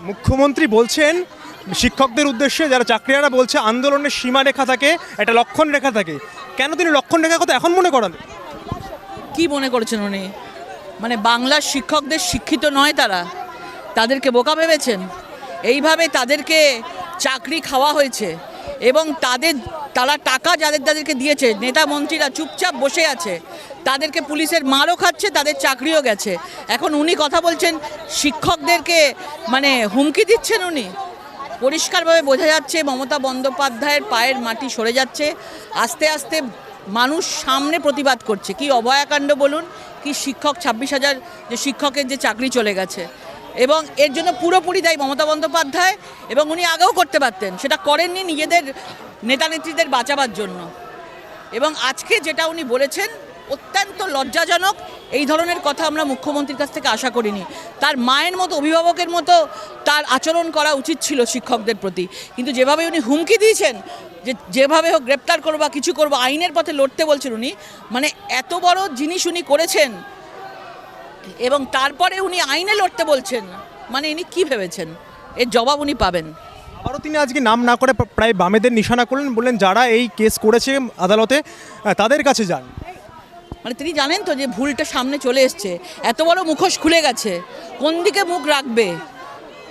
মুখ্যমন্ত্রী বলছেন, শিক্ষকদের উদ্দেশ্যে যারা চাকরিয়ারা বলছে, আন্দোলনের সীমারেখা থাকে, একটা লক্ষণ রেখা থাকে। কেন তিনি লক্ষণ রেখার কথা এখন মনে করান কি মনে করেছেন উনি? মানে বাংলার শিক্ষকদের শিক্ষিত নয় তারা। তাদেরকে বোকা ভেবেছেন? এইভাবে তাদেরকে চাকরি খাওয়া হয়েছে এবং তাদের, তারা টাকা যাদের তাদেরকে দিয়েছে, নেতা মন্ত্রীরা চুপচাপ বসে আছে, তাদেরকে পুলিশের মারও খাচ্ছে, তাদের চাকরিও গেছে। এখন উনি কথা বলছেন, শিক্ষকদেরকে মানে হুমকি দিচ্ছেন উনি। পরিষ্কারভাবে বোঝা যাচ্ছে, মমতা বন্দ্যোপাধ্যায়ের পায়ের মাটি সরে যাচ্ছে। আস্তে আস্তে মানুষ সামনে প্রতিবাদ করছে। কি অভয়াকাণ্ড বলুন, কি শিক্ষক ছাব্বিশ হাজার যে শিক্ষকের যে চাকরি চলে গেছে। এবং এর জন্য পুরোপুরি দায়ী মমতা বন্দ্যোপাধ্যায় এবং উনি আগেও করতে পারতেন। সেটা করেননি নিজেদের নেতা নেত্রীদের বাঁচাবার জন্য। এবং আজকে যেটা উনি বলেছেন, অত্যন্ত লজ্জাজনক, এই ধরনের কথা আমরা মুখ্যমন্ত্রীর কাছ থেকে আশা করিনি। তার মায়ের মতো, অভিভাবকের মতো তার আচরণ করা উচিত ছিল শিক্ষকদের প্রতি। কিন্তু যেভাবে উনি হুমকি দিয়েছেন, যে যেভাবে হোক গ্রেপ্তার করব কিছু করব, আইনের পথে লড়তে বলছেন উনি মানে এত বড় জিনিস উনি করেছেন এবং তারপরে উনি আইনে লড়তে বলছেন। মানে ইনি কি ভেবেছেন? এর জবাব উনি পাবেন। আবারও তিনি আজকে নাম না করে প্রায় বামেদের নিশানা করলেন বললেন যারা এই কেস করেছে আদালতে তাদের কাছে যান। মানে তিনি জানেন তো যে ভুলটা সামনে চলে এসছে। এত বড় মুখোশ খুলে গেছে। কোন দিকে মুখ রাখবে?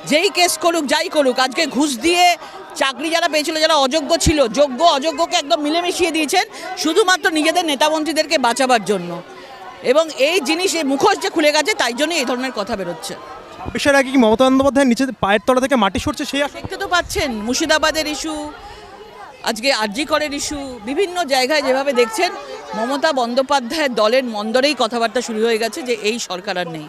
যেই কেস করুক যাই করুক আজকে ঘুষ দিয়ে চাকরি যারা পেয়েছিল যারা অযোগ্য ছিল যোগ্য অযোগ্যকে একদম মিলেমিশিয়ে দিয়েছেন শুধুমাত্র নিজেদের নেতামন্ত্রীদেরকে বাঁচাবার জন্য। এবং এই জিনিস এই মুখোশ যে খুলে গেছে তাই জন্যই এই ধরনের কথা বেরোচ্ছে। ছাব্বিশের আগে কি মমতা বন্দ্যোপাধ্যায় নিচে পায়ের তলা থেকে মাটি সরছে সেই দেখতে তো পাচ্ছেন মুর্শিদাবাদের ইস্যু আজকে আরজি করের ইস্যু বিভিন্ন জায়গায় যেভাবে দেখছেন মমতা বন্দ্যোপাধ্যায়ের দলের মন্দরেই কথাবার্তা শুরু হয়ে গেছে যে এই সরকার আর নেই।